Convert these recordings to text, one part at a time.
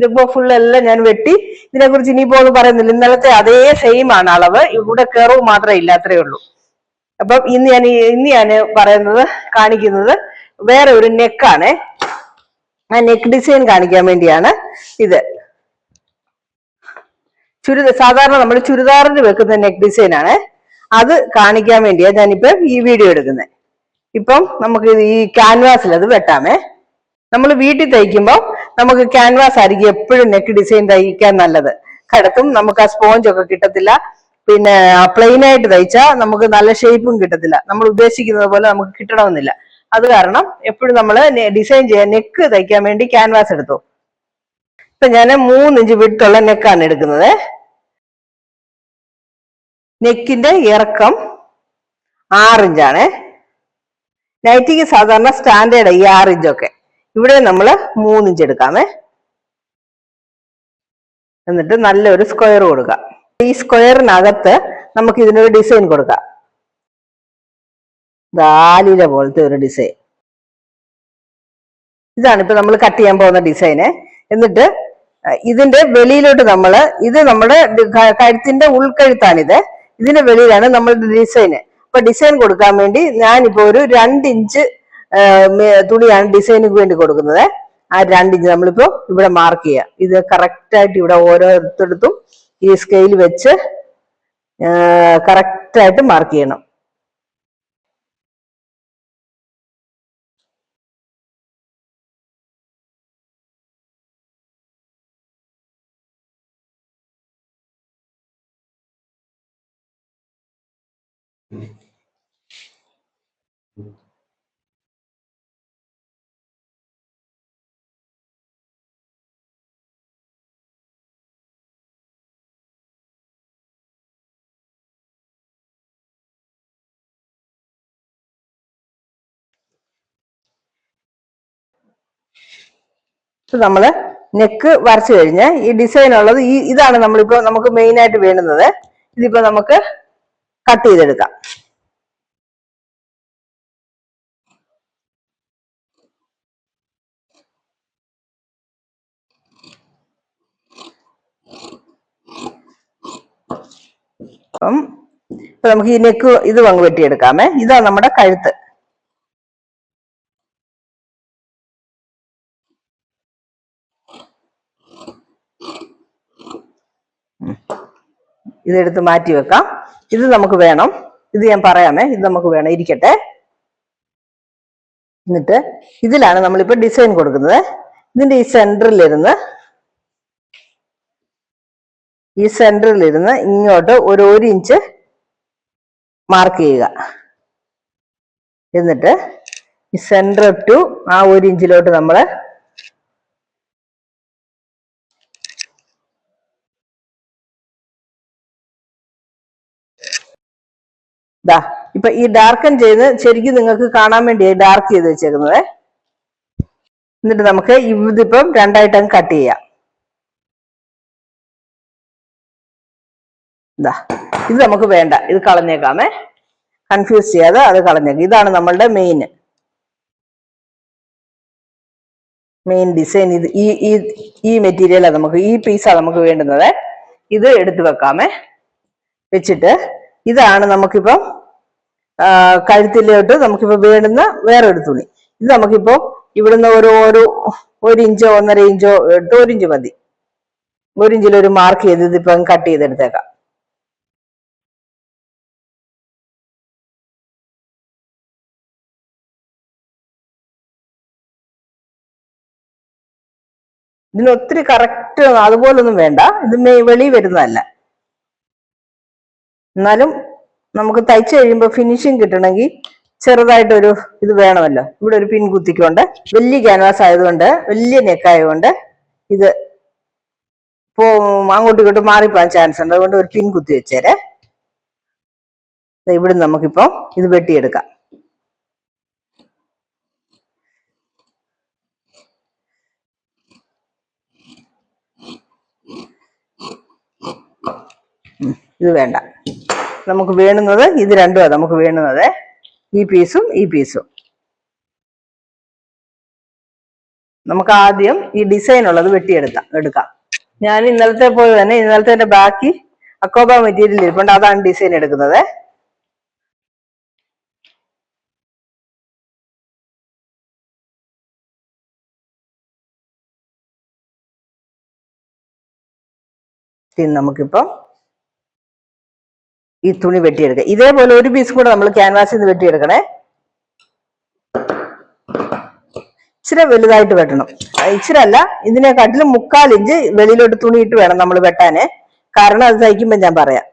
ഇതിപ്പോ ഫുൾ എല്ലാം ഞാൻ വെട്ടി. ഇതിനെ കുറിച്ച് ഇനിയിപ്പോ ഒന്നും പറയുന്നില്ല. ഇന്നലത്തെ അതേ സെയിം ആണ് അളവ്. ഇവിടെ കയറവ് മാത്രമേ ഇല്ലാത്രേ ഉള്ളൂ. അപ്പം ഇന്ന് ഞാൻ ഇന്ന് ഞാൻ പറയുന്നത് കാണിക്കുന്നത് വേറെ ഒരു നെക്കാണ് ആ നെക്ക് ഡിസൈൻ കാണിക്കാൻ വേണ്ടിയാണ് ഇത്. ചുരിദാർ സാധാരണ നമ്മൾ ചുരിദാറിന് വെക്കുന്ന നെക്ക് ഡിസൈൻ ആണ്. അത് കാണിക്കാൻ വേണ്ടിയാണ് ഞാനിപ്പം ഈ വീഡിയോ എടുക്കുന്നത് ഇപ്പം നമുക്ക് ഈ ക്യാൻവാസിൽ അത് വെട്ടാമേ. നമ്മൾ വീട്ടിൽ തയ്ക്കുമ്പോൾ നമുക്ക് ക്യാൻവാസ് ആയിരിക്കും എപ്പോഴും നെക്ക് ഡിസൈൻ തയ്ക്കാൻ നല്ലത്. കിടക്കും നമുക്ക് ആ സ്പോഞ്ച് ഒക്കെ കിട്ടത്തില്ല. പിന്നെ പ്ലെയിൻ ആയിട്ട് തയ്ച്ചാൽ നമുക്ക് നല്ല ഷേപ്പും കിട്ടത്തില്ല. നമ്മൾ ഉദ്ദേശിക്കുന്നത് പോലെ നമുക്ക് കിട്ടണമെന്നില്ല. അത് കാരണം എപ്പോഴും നമ്മൾ ഡിസൈൻ ചെയ്യാൻ നെക്ക് തയ്ക്കാൻ വേണ്ടി ക്യാൻവാസ് എടുത്തു. ഇപ്പൊ ഞാൻ മൂന്നിഞ്ച് വിട്ടുള്ള നെക്കാണ് എടുക്കുന്നത്. നെക്കിന്റെ ഇറക്കം ആറിഞ്ചാണ്. നൈറ്റിക്ക് സാധാരണ സ്റ്റാൻഡേർഡ് ഈ ആറിഞ്ചൊക്കെ. ഇവിടെ നമ്മൾ മൂന്നിഞ്ച് എടുക്കാമേ. എന്നിട്ട് നല്ലൊരു സ്ക്വയർ കൊടുക്കാം. ഈ സ്ക്വയറിനകത്ത് നമുക്ക് ഇതിനൊരു ഡിസൈൻ കൊടുക്കാം. ദാലില പോലത്തെ ഒരു ഡിസൈൻ ഇതാണ് ഇപ്പൊ നമ്മൾ കട്ട് ചെയ്യാൻ പോകുന്ന ഡിസൈന് എന്നിട്ട് ഇതിന്റെ വെളിയിലോട്ട് നമ്മൾ ഇത് നമ്മുടെ കഴുത്തിന്റെ ഉൾക്കഴുത്താണിത്. ഇതിന്റെ വെളിയിലാണ് നമ്മളുടെ ഡിസൈന് അപ്പൊ ഡിസൈൻ കൊടുക്കാൻ വേണ്ടി ഞാനിപ്പോ ഒരു രണ്ട് ഇഞ്ച് തുണിയാണ് ഡിസൈനിങ് വേണ്ടി കൊടുക്കുന്നത്. ആ രണ്ടിഞ്ച് നമ്മളിപ്പോ ഇവിടെ മാർക്ക് ചെയ്യാം. ഇത് കറക്റ്റ് ആയിട്ട് ഇവിടെ ഓരോരുത്തടത്തും ഈ സ്കെയിൽ വെച്ച് കറക്റ്റ് ആയിട്ട് മാർക്ക് ചെയ്യണം. ഇപ്പൊ നമ്മൾ നെക്ക് വരച്ചു കഴിഞ്ഞ് ഈ ഡിസൈൻ ഉള്ളത് ഈ ഇതാണ് നമ്മളിപ്പോ നമുക്ക് മെയിൻ ആയിട്ട് വേണ്ടുന്നത്. ഇതിപ്പോ നമുക്ക് കട്ട് ചെയ്തെടുക്കാം. അപ്പം ഇപ്പൊ നമുക്ക് ഈ നെക്ക് ഇത് അങ്ങ് വെട്ടിയെടുക്കാമേ ഇതാ നമ്മുടെ കഴുത്ത്. ഇതെടുത്ത് മാറ്റി വെക്കാം. ഇത് നമുക്ക് വേണം. ഇത് ഞാൻ പറയാമേ. ഇത് നമുക്ക് വേണം. ഇരിക്കട്ടെ. എന്നിട്ട് ഇതിലാണ് നമ്മളിപ്പോ ഡിസൈൻ കൊടുക്കുന്നത്. ഇതിന്റെ ഈ സെന്ററിൽ ഇരുന്ന് ഈ സെന്ററിൽ ഇരുന്ന് ഇങ്ങോട്ട് ഒരു ഒരു ഇഞ്ച് മാർക്ക് ചെയ്യുക. എന്നിട്ട് ഈ സെന്റർ ടു ആ ഒരു ഇഞ്ചിലോട്ട് നമ്മൾ ദാ ഇപ്പൊ ഈ ഡാർക്കൻ ചെയ്ത് ശരിക്കും നിങ്ങൾക്ക് കാണാൻ വേണ്ടി ഡാർക്ക് ചെയ്ത് വെച്ചേക്കുന്നത്. എന്നിട്ട് നമുക്ക് ഇതിപ്പം രണ്ടായിട്ട് കട്ട് ചെയ്യാം. ഇതാ ഇത് നമുക്ക് വേണ്ട. ഇത് കളഞ്ഞേക്കാമേ. കൺഫ്യൂസ് ചെയ്യാതെ അത് കളഞ്ഞേക്കാം. ഇതാണ് നമ്മളുടെ മെയിൻ മെയിൻ ഡിസൈൻ ഇത് ഈ ഈ ഈ മെറ്റീരിയലാണ് നമുക്ക് ഈ പീസാണ് നമുക്ക് വേണ്ടുന്നത്. ഇത് എടുത്തു വെക്കാമേ. വെച്ചിട്ട് ഇതാണ് നമുക്കിപ്പം കഴുത്തിലോട്ട് നമുക്കിപ്പോ വേണ്ടുന്ന വേറൊരു തുണി. ഇത് നമുക്കിപ്പോ ഇവിടുന്ന് ഒരു ഒരു ഒരു ഇഞ്ചോ ഒന്നര ഇഞ്ചോ ഇട്ട് ഒരു ഇഞ്ച് മതി. ഒരു ഇഞ്ചിൽ ഒരു മാർക്ക് ചെയ്ത് ഇതിപ്പം കട്ട് ചെയ്തെടുത്തേക്കാം. ഇതിന് ഒത്തിരി കറക്റ്റ് അതുപോലൊന്നും വേണ്ട. ഇത് വെളി വരുന്നതല്ല. എന്നാലും നമുക്ക് തയ്ച്ചു കഴിയുമ്പോൾ ഫിനിഷിങ് കിട്ടണമെങ്കിൽ ചെറുതായിട്ടൊരു ഇത് വേണമല്ലോ. ഇവിടെ ഒരു പിൻ കുത്തിക്കൊണ്ട്. വലിയ ക്യാൻവാസ് ആയതുകൊണ്ട് വലിയ നെക്കായതുകൊണ്ട് ഇത് പോ അങ്ങോട്ടും ഇങ്ങോട്ടും മാറിപ്പോകാൻ ചാൻസ് ഉണ്ട്. അതുകൊണ്ട് ഒരു പിൻ കുത്തി വെച്ചേരെ. ഇവിടെ നമുക്കിപ്പോ ഇത് വെട്ടിയെടുക്കാം. ഇത് വേണ്ട. നമുക്ക് വേണുന്നത് ഇത് രണ്ടുമാണ് നമുക്ക് വേണുന്നത് ഈ പീസും ഈ പീസും നമുക്ക് ആദ്യം ഈ ഡിസൈൻ ഉള്ളത് വെട്ടിയെടുക്കാം എടുക്കാം. ഞാൻ ഇന്നലത്തെ പോലെ തന്നെ ഇന്നലത്തെ ബാക്കി അക്കോബ മെറ്റീരിയൽ ഇരിപ്പുണ്ട് അതാണ് ഡിസൈൻ എടുക്കുന്നത്. നമുക്കിപ്പം ഈ തുണി വെട്ടിയെടുക്കുക ഇതേപോലെ ഒരു പീസ് കൂടെ നമ്മൾ ക്യാൻവാസിൽ നിന്ന് വെട്ടിയെടുക്കണേ. ഇച്ചിരി വലുതായിട്ട് വെട്ടണം. ഇച്ചിരി അല്ല ഇതിനെക്കാട്ടിലും മുക്കാൽ ഇഞ്ച് വെളിയിലോട്ട് തുണിയിട്ട് വേണം നമ്മൾ വെട്ടാനേ. കാരണം അത് തയ്ക്കുമ്പോൾ ഞാൻ പറയാം.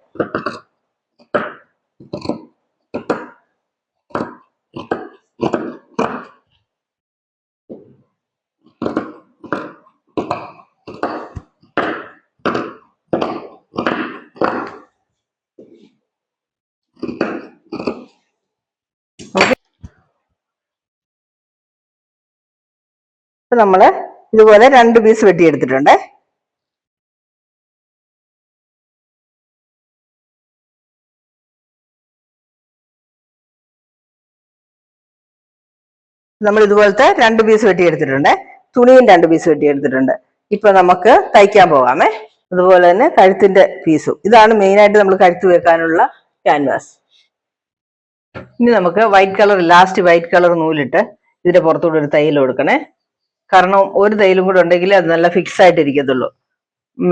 ഇപ്പൊ നമ്മൾ ഇതുപോലെ രണ്ട് പീസ് വെട്ടിയെടുത്തിട്ടുണ്ട്. നമ്മൾ ഇതുപോലത്തെ രണ്ട് പീസ് വെട്ടിയെടുത്തിട്ടുണ്ട്. തുണിയും രണ്ട് പീസ് വെട്ടിയെടുത്തിട്ടുണ്ട്. ഇപ്പൊ നമുക്ക് തയ്ക്കാൻ പോകാമേ അതുപോലെ തന്നെ കഴുത്തിന്റെ പീസും ഇതാണ് മെയിൻ ആയിട്ട് നമ്മൾ കഴുത്ത് വെക്കാനുള്ള ക്യാൻവാസ് ഇനി നമുക്ക് white colour last white colour നൂലിട്ട് ഇതിന്റെ പുറത്തൂടെ ഒരു തയ്യൽ കൊടുക്കണേ. കാരണം ഒരു തൈലും കൂടെ ഉണ്ടെങ്കിൽ അത് നല്ല ഫിക്സ് ആയിട്ട് ഇരിക്കത്തുള്ളൂ ഉം,